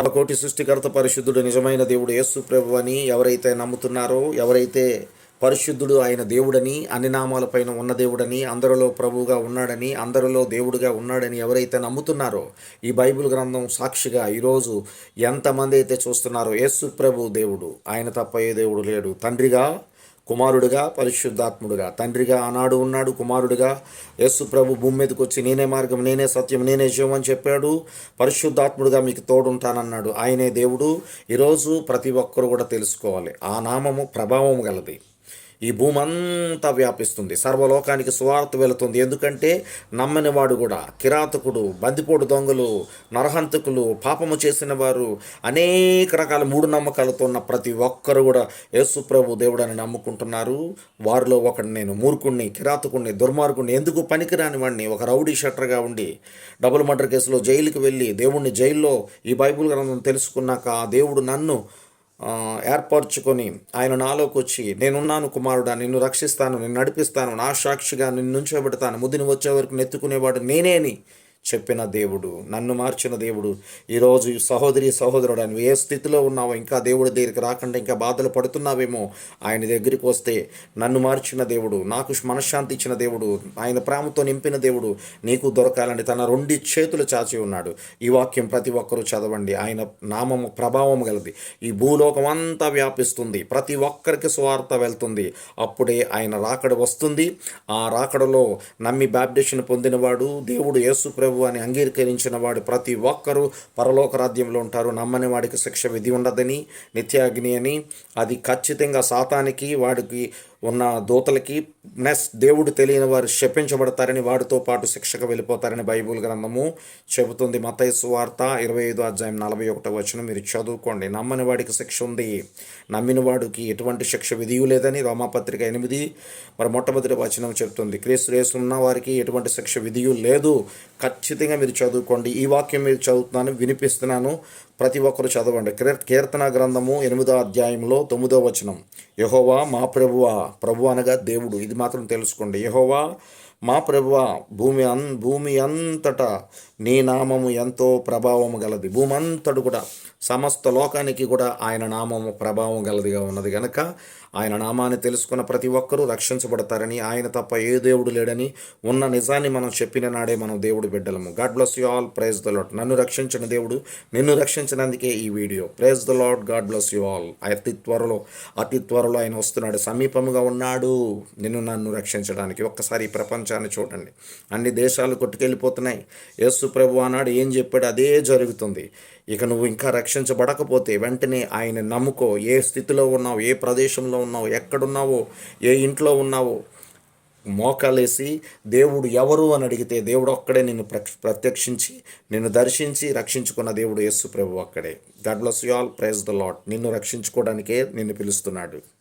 తమ కోటి సృష్టికర్త పరిశుద్ధుడు నిజమైన దేవుడు యేసు ప్రభు అని ఎవరైతే నమ్ముతున్నారో ఎవరైతే పరిశుద్ధుడు ఆయన దేవుడని అన్ని నామాలపైన ఉన్న దేవుడని అందరిలో ప్రభువుగా ఉన్నాడని అందరిలో దేవుడిగా ఉన్నాడని ఎవరైతే నమ్ముతున్నారో ఈ బైబిల్ గ్రంథం సాక్షిగా ఈరోజు ఎంతమంది అయితే చూస్తున్నారో యేసు ప్రభు దేవుడు ఆయన తప్ప ఏ దేవుడు లేడు. తండ్రిగా కుమారుడుగా పరిశుద్ధాత్ముడుగా. తండ్రిగా ఆనాడు ఉన్నాడు కుమారుడుగా. యేసు ప్రభు భూమి మీదకి వచ్చి నేనే మార్గం నేనే సత్యం నేనే జీవం అని చెప్పాడు. పరిశుద్ధాత్ముడుగా మీకు తోడుంటానన్నాడు. ఆయనే దేవుడు. ఈరోజు ప్రతి ఒక్కరు కూడా తెలుసుకోవాలి. ఆ నామము ప్రభావం గలది. ఈ భూమంతా వ్యాపిస్తుంది. సర్వలోకానికి సువార్త వెళుతుంది. ఎందుకంటే నమ్మని వాడు కూడా కిరాతకుడు బందిపోడు దొంగలు నరహంతకులు పాపము చేసిన వారు అనేక రకాల మూఢనమ్మకాలతో ఉన్న ప్రతి ఒక్కరు కూడా యేసు ప్రభు దేవుడని నమ్ముకుంటున్నారు. వారిలో ఒకడు నేను మూర్ఖుణ్ణి కిరాతకుణ్ణి దుర్మార్గుణ్ణి ఎందుకు పనికిరాని వాడిని ఒక రౌడీ షట్టర్గా ఉండి డబుల్ మర్డర్ కేసులో జైలుకి వెళ్ళి దేవుణ్ణి జైల్లో ఈ బైబుల్ గ్రంథం తెలుసుకున్నాక ఆ దేవుడు నన్ను ఏర్పరచుకొని ఆయన నాలోకి వచ్చి నేనున్నాను కుమారుడా నిన్ను రక్షిస్తాను నిన్ను నడిపిస్తాను నా సాక్షిగా నిన్ను నుంచోబెడతాను ముదిని వచ్చే వరకు నెత్తుకునేవాడు నేనేని. చెప్పిన దేవుడు నన్ను మార్చిన దేవుడు. ఈరోజు ఈ సహోదరి సహోదరుడు నువ్వు ఏ స్థితిలో ఉన్నావో ఇంకా దేవుడి దగ్గరికి రాకుండా ఇంకా బాధలు పడుతున్నావేమో ఆయన దగ్గరికి వస్తే నన్ను మార్చిన దేవుడు నాకు మనశ్శాంతి ఇచ్చిన దేవుడు ఆయన ప్రేమతో నింపిన దేవుడు నీకు దొరకాలని తన రెండు చేతులు చాచి ఉన్నాడు. ఈ వాక్యం ప్రతి ఒక్కరూ చదవండి. ఆయన నామము ప్రభావం గలది. ఈ భూలోకం అంతా వ్యాపిస్తుంది. ప్రతి ఒక్కరికి స్వార్థ వెళ్తుంది. అప్పుడే ఆయన రాకడ వస్తుంది. ఆ రాకడలో నమ్మి బ్యాప్టిషన్ పొందినవాడు దేవుడు యేసు ప్రభు అని అంగీకరించిన వాడు ప్రతి ఒక్కరూ పరలోక రాజ్యంలో ఉంటారు. నమ్మని వాడికి శిక్ష విధి ఉండదని నిత్యాగ్ని అని. అది ఖచ్చితంగా సాతానికి వాడికి ఉన్న దూతలకి నెస్ దేవుడు తెలియని వారు శపించబడతారని వాడితో పాటు శిక్షకు వెళ్ళిపోతారని బైబుల్ గ్రంథము చెబుతుంది. మతయ సువార్త ఇరవై ఐదు అధ్యాయం నలభై ఒకటో వచ్చిన మీరు చదువుకోండి. నమ్మని వాడికి శిక్ష ఉంది. నమ్మిన వాడికి ఎటువంటి శిక్ష విధియు లేదని రోమాపత్రిక ఎనిమిది మరి మొట్టమొదటి వచనం చెబుతుంది క్రీస్తు రేసు ఉన్న వారికి ఎటువంటి శిక్ష విధియు లేదు. ఖచ్చితంగా మీరు చదువుకోండి. ఈ వాక్యం మీరు చదువుతున్నాను వినిపిస్తున్నాను. ప్రతి ఒక్కరు చదవండి. కీర్తన గ్రంథము ఎనిమిదో అధ్యాయంలో తొమ్మిదో వచనం. యహోవా మా ప్రభువా ప్రభు అనగా దేవుడు. ఇది మాత్రం తెలుసుకోండి. యహోవా మా ప్రభువా భూమి అన్ భూమి అంతటా నీ నామము ఎంతో ప్రభావము గలది. భూమి అంతటి కూడా సమస్త లోకానికి కూడా ఆయన నామము ప్రభావం గలదిగా ఉన్నది కనుక ఆయన నామాన్ని తెలుసుకున్న ప్రతి ఒక్కరూ రక్షించబడతారని ఆయన తప్ప ఏ దేవుడు లేడని ఉన్న నిజాన్ని మనం చెప్పిన నాడే మనం దేవుడు బిడ్డలము. God bless you all praise the Lord నన్ను రక్షించిన దేవుడు నిన్ను రక్షించినందుకే ఈ video. Praise the Lord God bless you all అతి త్వరలో అతి త్వరలో ఆయన వస్తున్నాడు. సమీపముగా ఉన్నాడు. నిన్ను నన్ను రక్షించడానికి ఒక్కసారి ప్రపంచ ప్రపంచాన్ని చూడండి. అన్ని దేశాలు కొట్టుకెళ్ళిపోతున్నాయి. యేసు ప్రభు అన్నాడు ఏం చెప్పాడు? అదే జరుగుతుంది. ఇక నువ్వు ఇంకా రక్షించబడకపోతే వెంటనే ఆయన నమ్ముకో. ఏ స్థితిలో ఉన్నావు? ఏ ప్రదేశంలో ఉన్నావు? ఎక్కడున్నావో? ఏ ఇంట్లో ఉన్నావో? మోకాలేసి దేవుడు ఎవరు అని అడిగితే దేవుడు ఒక్కడే నిన్ను ప్ర- ప్రత్యక్షించి నిన్ను దర్శించి రక్షించుకున్న దేవుడు యేసు ప్రభు అక్కడే God bless you all. Praise the Lord నిన్ను రక్షించుకోవడానికే నిన్ను పిలుస్తున్నాడు.